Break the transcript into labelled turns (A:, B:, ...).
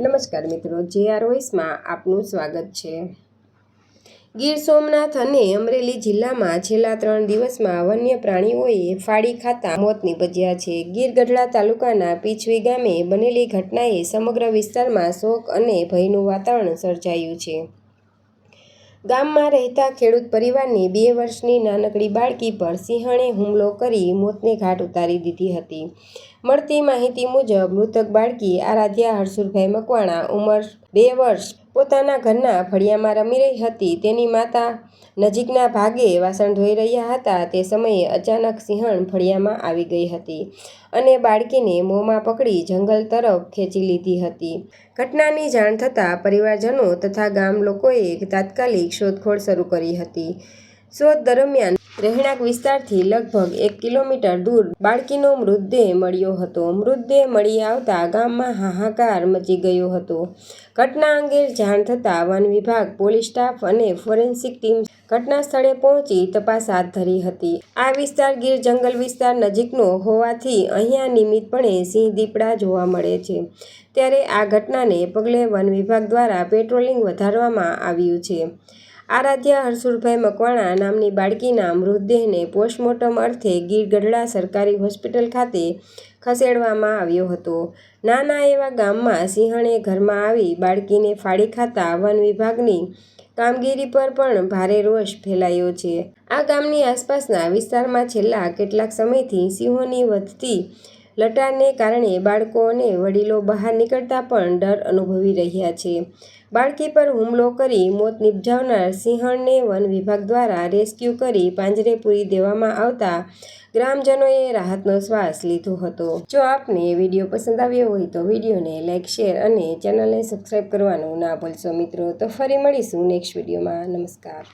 A: નમસ્કાર મિત્રો, જે આર વોઇસમાં આપનું સ્વાગત છે. ગીર સોમનાથ અને અમરેલી જિલ્લામાં છેલ્લા ત્રણ દિવસમાં વન્ય પ્રાણીઓએ ફાળી ખાતા મોત નીપજ્યા છે. ગીર ગઢડા તાલુકાના પીછવી ગામે બનેલી ઘટનાએ સમગ્ર વિસ્તારમાં શોક અને ભયનું વાતાવરણ સર્જાયું છે. ગામમાં રહેતા ખેડૂત પરિવારની બે વર્ષની નાનકડી બાળકી પર સિંહણે હુમલો કરી મોતને ઘાટ ઉતારી દીધી હતી. મળતી માહિતી મુજબ, મૃતક બાળકી આરાધ્યા હરસુરભાઈ મકવાણા, ઉંમર બે વર્ષ, પોતાના ઘરના ફળિયામાં રમી રહી હતી. તેની માતા નજીકના ભાગે વાસણ ધોઈ રહ્યા હતા. તે સમયે અચાનક સિંહણ ફળિયામાં આવી ગઈ હતી અને બાળકીને મોંમાં પકડી જંગલ તરફ ખેંચી લીધી હતી. ઘટનાની જાણ થતાં પરિવારજનો તથા ગામ લોકોએ તાત્કાલિક શોધખોળ શરૂ કરી હતી. શોધ દરમિયાન રહેણાંક વિસ્તારથી લગભગ એક કિલોમીટર દૂર બાળકીનો મૃતદેહ મળ્યો હતો. મૃતદેહ મળી આવતા ગામમાં હાહાકાર મચી ગયો હતો. ઘટના અંગે જાણ થતાં વન વિભાગ, પોલીસ સ્ટાફ અને ફોરેન્સિક ટીમ ઘટના સ્થળે પહોંચી તપાસ હાથ ધરી હતી. આ વિસ્તાર ગીર જંગલ વિસ્તાર નજીકનો હોવાથી અહીંયા નિયમિતપણે સિંહ દીપડા જોવા મળે છે. ત્યારે આ ઘટનાને પગલે વન વિભાગ દ્વારા પેટ્રોલિંગ વધારવામાં આવ્યું છે. આરાધ્યા હરસુરભાઈ મકવાણા નામની બાળકીના મૃતદેહને પોસ્ટમોર્ટમ અર્થે ગીર ગઢડા સરકારી હોસ્પિટલ ખાતે ખસેડવામાં આવ્યો હતો. નાના એવા ગામમાં સિંહણે ઘરમાં આવી બાળકીને ફાડી ખાતા વન વિભાગની કામગીરી પર પણ ભારે રોષ ફેલાયો છે. આ ગામની આસપાસના વિસ્તારમાં છેલ્લા કેટલાક સમયથી સિંહોની વધતી લટારને કારણે બાળકો અને વડીલો બહાર નીકળતા પણ ડર અનુભવી રહ્યા છે. બાળકી પર હુમલો કરી મોત નિપજાવનાર સિંહણને વન વિભાગ દ્વારા રેસ્ક્યુ કરી પાંજરે પૂરી દેવામાં આવતા ગ્રામજનોએ રાહતનો શ્વાસ લીધો હતો. જો આપને વીડિયો પસંદ આવ્યો હોય તો વિડીયોને લાઇક શેર અને ચેનલને સબસ્ક્રાઈબ કરવાનું ના ભૂલશો મિત્રો. તો ફરી મળીશું નેક્સ્ટ વિડીયોમાં. નમસ્કાર.